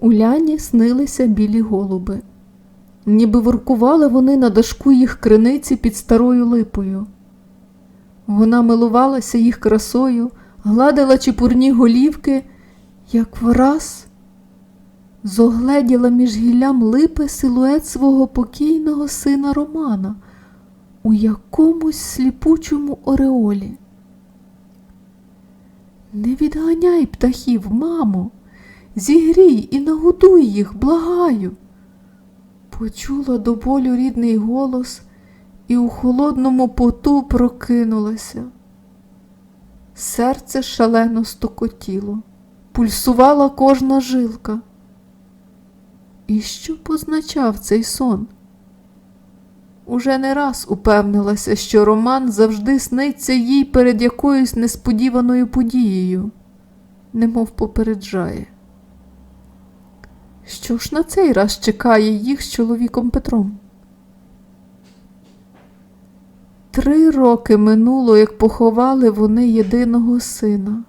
Уляні снилися білі голуби. Ніби воркували вони на дашку їх криниці під старою липою. Вона милувалася їх красою, гладила чепурні голівки, як враз зогледіла між гіллям липи силует свого покійного сина Романа у якомусь сліпучому ореолі. Не відганяй птахів, мамо, зігрій і нагодуй їх, благаю. Почула до болю рідний голос і у холодному поту прокинулася. Серце шалено стукотіло, пульсувала кожна жилка. І що позначав цей сон? Уже не раз упевнилася, що Роман завжди сниться їй перед якоюсь несподіваною подією, немов попереджає. Що ж на цей раз чекає їх з чоловіком Петром? Три роки минуло, як поховали вони єдиного сина,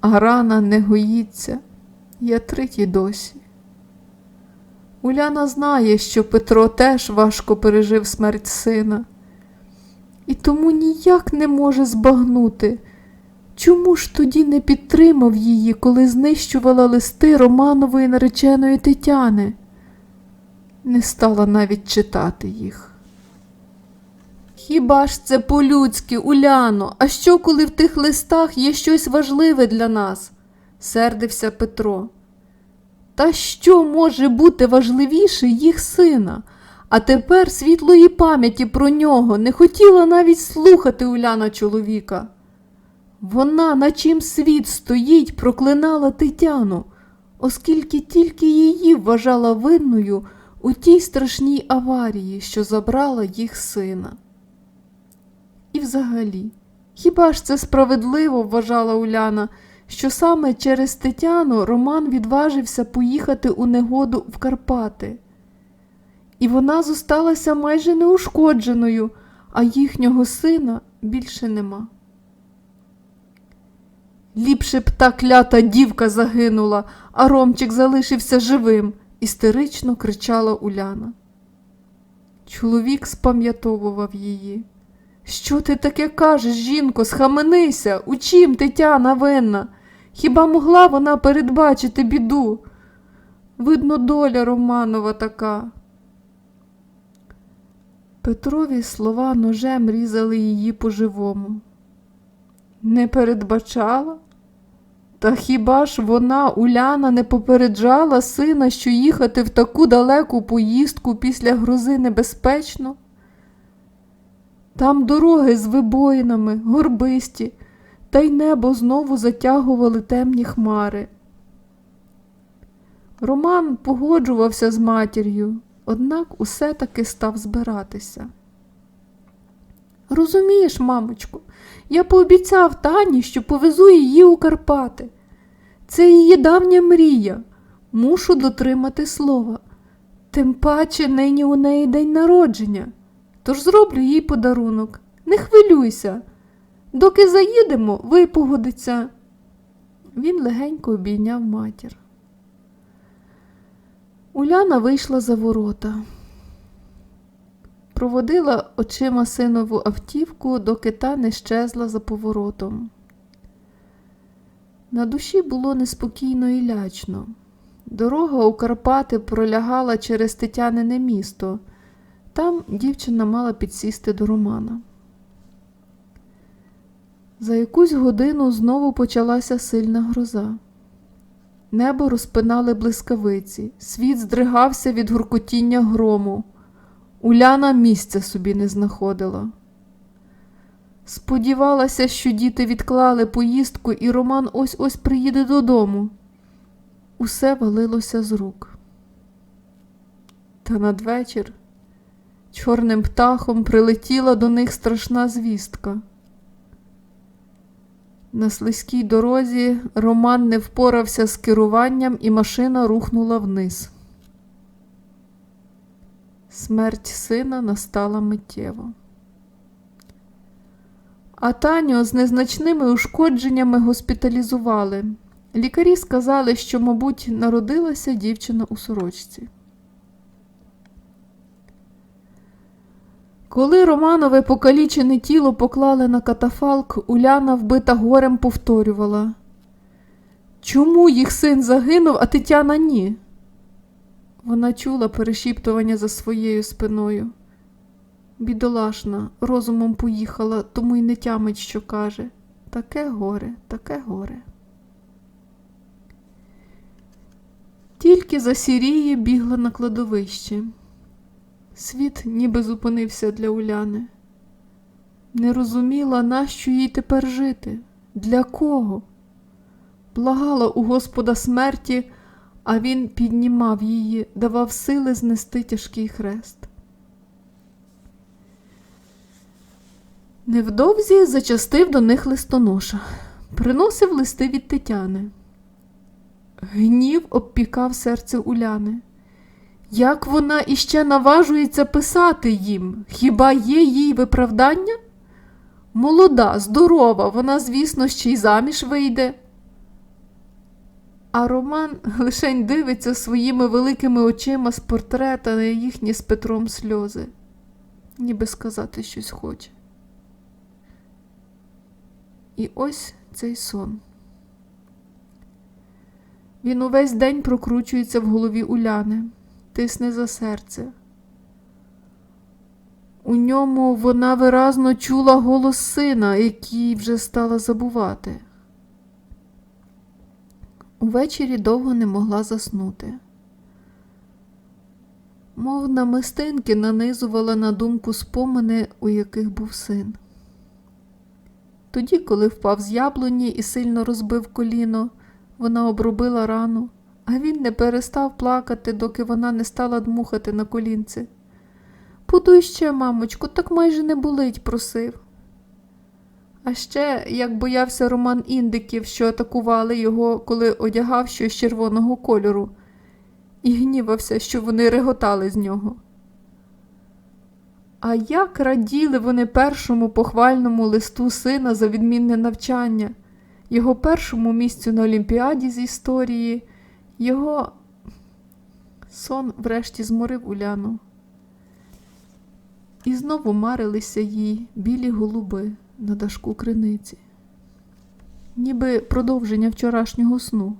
а рана не гоїться, я третій досі. Уляна знає, що Петро теж важко пережив смерть сина, і тому ніяк не може збагнути, чому ж тоді не підтримав її, коли знищувала листи Романової нареченої Тетяни, не стала навіть читати їх. Хіба ж це по-людськи, Уляно, а що, коли в тих листах є щось важливе для нас? сердився Петро. Та що може бути важливіше їх сина? А тепер світлої пам'яті про нього не хотіла навіть слухати Уляна чоловіка. Вона, на чим світ стоїть, проклинала Тетяну, оскільки тільки її вважала винною у тій страшній аварії, що забрала їх сина. І взагалі, хіба ж це справедливо, вважала Уляна, що саме через Тетяну Роман відважився поїхати у негоду в Карпати. І вона зосталася майже неушкодженою, а їхнього сина більше нема. Ліпше б та клята дівка загинула, а Ромчик залишився живим, істерично кричала Уляна. Чоловік спам'ятовував її. Що ти таке кажеш, жінко, схаменися, у чим Тетяна винна? Хіба могла вона передбачити біду? Видно, доля Романова така. Петрові слова ножем різали її по-живому. Не передбачала? Та хіба ж вона, Уляна, не попереджала сина, що їхати в таку далеку поїздку після грози небезпечно? Там дороги з вибоїнами, горбисті, та й небо знову затягували темні хмари. Роман погоджувався з матір'ю, однак усе таки став збиратися. Розумієш, мамочку, я пообіцяв Тані, що повезу її у Карпати. Це її давня мрія. Мушу дотримати слова. Тим паче нині у неї день народження. Тож зроблю їй подарунок. Не хвилюйся. Доки заїдемо, випогодиться. Він легенько обійняв матір. Уляна вийшла за ворота. Проводила очима синову автівку, доки та не щезла за поворотом. На душі було неспокійно і лячно. Дорога у Карпати пролягала через Тетянине місто. Там дівчина мала підсісти до Романа. За якусь годину знову почалася сильна гроза. Небо розпинали блискавиці, світ здригався від гуркотіння грому. Уляна місця собі не знаходила. Сподівалася, що діти відклали поїздку, і Роман ось ось приїде додому. Усе валилося з рук. Та надвечір чорним птахом прилетіла до них страшна звістка. На слизькій дорозі Роман не впорався з керуванням, і машина рухнула вниз. Смерть сина настала миттєво. А Таню з незначними ушкодженнями госпіталізували, Лікарі сказали, що, мабуть, народилася дівчина у сорочці. Коли Романове покалічене тіло поклали на катафалк, Уляна, вбита горем, повторювала Чому їх син загинув, а Тетяна ні? Вона чула перешіптування за своєю спиною. Бідолашна, розумом поїхала, тому й не тямить, що каже. Таке горе, таке горе. Тільки за Сірії бігла на кладовище. Світ ніби зупинився для Уляни. Не розуміла, нащо їй тепер жити, для кого. Благала у Господа смерті, а він піднімав її, давав сили знести тяжкий хрест. Невдовзі зачастив до них листоноша, приносив листи від Тетяни. Гнів обпікав серце Уляни. Як вона іще наважується писати їм? Хіба є їй виправдання? Молода, здорова, вона, звісно, ще й заміж вийде. А Роман лишень дивиться своїми великими очима з портрета на їхні з Петром сльози, ніби сказати щось хоче. І ось цей сон. Він увесь день прокручується в голові Уляни, тисне за серце. У ньому вона виразно чула голос сина, який вже стала забувати. Увечері довго не могла заснути. Мов намистинки нанизувала на думку спомини, у яких був син. Тоді, коли впав з яблуні і сильно розбив коліно, вона обробила рану, а він не перестав плакати, доки вона не стала дмухати на колінці. Подуй ще, мамочку, так майже не болить, просив. А ще, як боявся Роман індиків, що атакували його, коли одягав щось червоного кольору, і гнівався, що вони реготали з нього. А як раділи вони першому похвальному листу сина за відмінне навчання, його першому місцю на Олімпіаді з історії, його сон врешті зморив Уляну. І знову марилися їй білі голуби на дашку криниці, ніби продовження вчорашнього сну.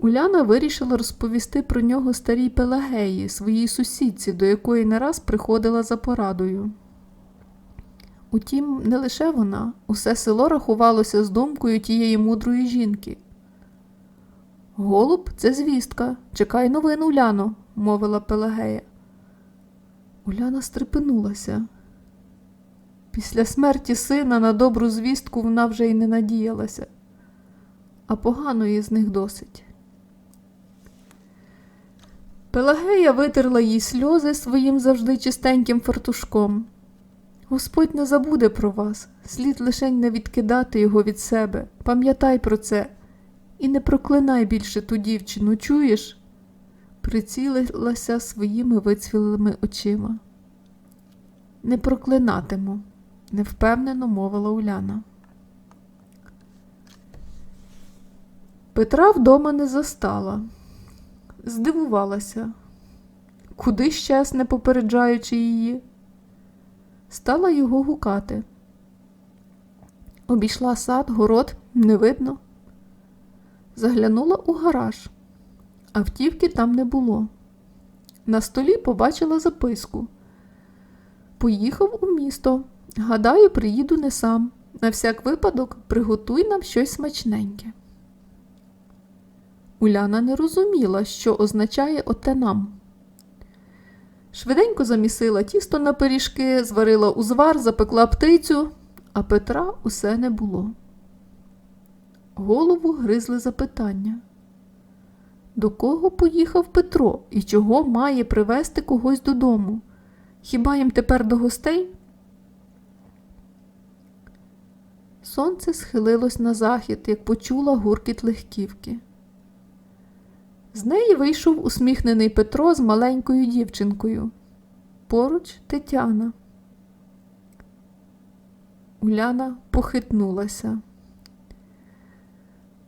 Уляна вирішила розповісти про нього старій Пелагеї, своїй сусідці, до якої не раз приходила за порадою. Утім, не лише вона, усе село рахувалося з думкою тієї мудрої жінки. Голуб, це звістка. Чекай новин, Уляно, мовила Пелагея. Уляна стрепенулася. Після смерті сина на добру звістку вона вже й не надіялася, а поганої з них досить. Пелагея витерла їй сльози своїм завжди чистеньким фартушком. Господь не забуде про вас, слід лишень не відкидати його від себе. Пам'ятай про це і не проклинай більше ту дівчину, чуєш? Прицілилася своїми вицвілими очима. Не проклинатиму, невпевнено мовила Уляна. Петра вдома не застала здивувалася, куди щас, не попереджаючи її, стала його гукати. Обійшла сад, город не видно. Заглянула у гараж, автівки там не було. На столі побачила записку. Поїхав у місто. Гадаю, приїду не сам. На всяк випадок приготуй нам щось смачненьке. Уляна не розуміла, що означає оте нам. Швиденько замісила тісто на пиріжки, зварила узвар, запекла птицю, а Петра усе не було. Голову гризли запитання. До кого поїхав Петро і чого має привезти когось додому? Хіба їм тепер до гостей? Сонце схилилось на захід, як почула гуркіт легківки. З неї вийшов усміхнений Петро з маленькою дівчинкою. Поруч Тетяна. Уляна похитнулася.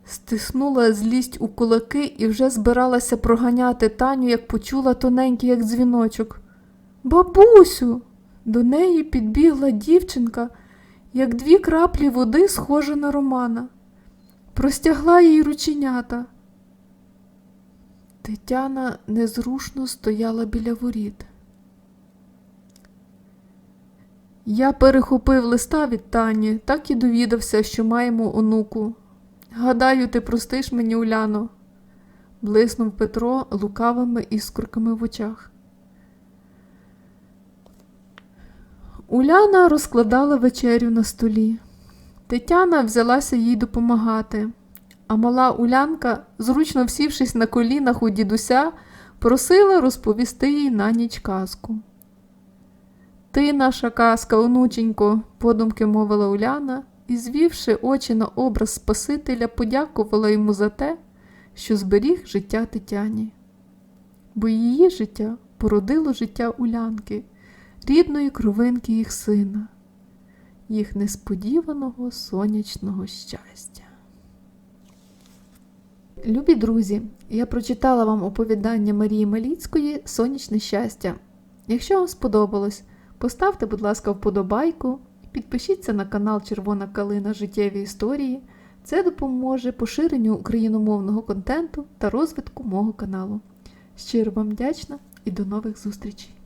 Стиснула злість у кулаки і вже збиралася проганяти Таню, як почула тоненький, як дзвіночок. Бабусю! До неї підбігла дівчинка, як дві краплі води, схожа на Романа. Простягла їй рученята. Тетяна незрушно стояла біля воріт. Я перехопив листа від Тані, так і довідався, що маємо онуку. Гадаю, ти простиш мені, Уляно, блиснув Петро лукавими іскорками в очах. Уляна розкладала вечерю на столі. Тетяна взялася їй допомагати, а мала Улянка, зручно всівшись на колінах у дідуся, просила розповісти їй на ніч казку. Ти наша казка, онученько, подумки мовила Уляна і, звівши очі на образ Спасителя, подякувала йому за те, що зберіг життя Тетяні. Бо її життя породило життя Улянки, рідної кровинки їх сина, їх несподіваного сонячного щастя. Любі друзі, я прочитала вам оповідання Марії Маліцької Сонячне щастя. Якщо вам сподобалось, поставте, будь ласка, вподобайку підпишіться на канал Червона Калина Життєві історії. Це допоможе поширенню україномовного контенту та розвитку мого каналу. Щиро вам вдячна і до нових зустрічей!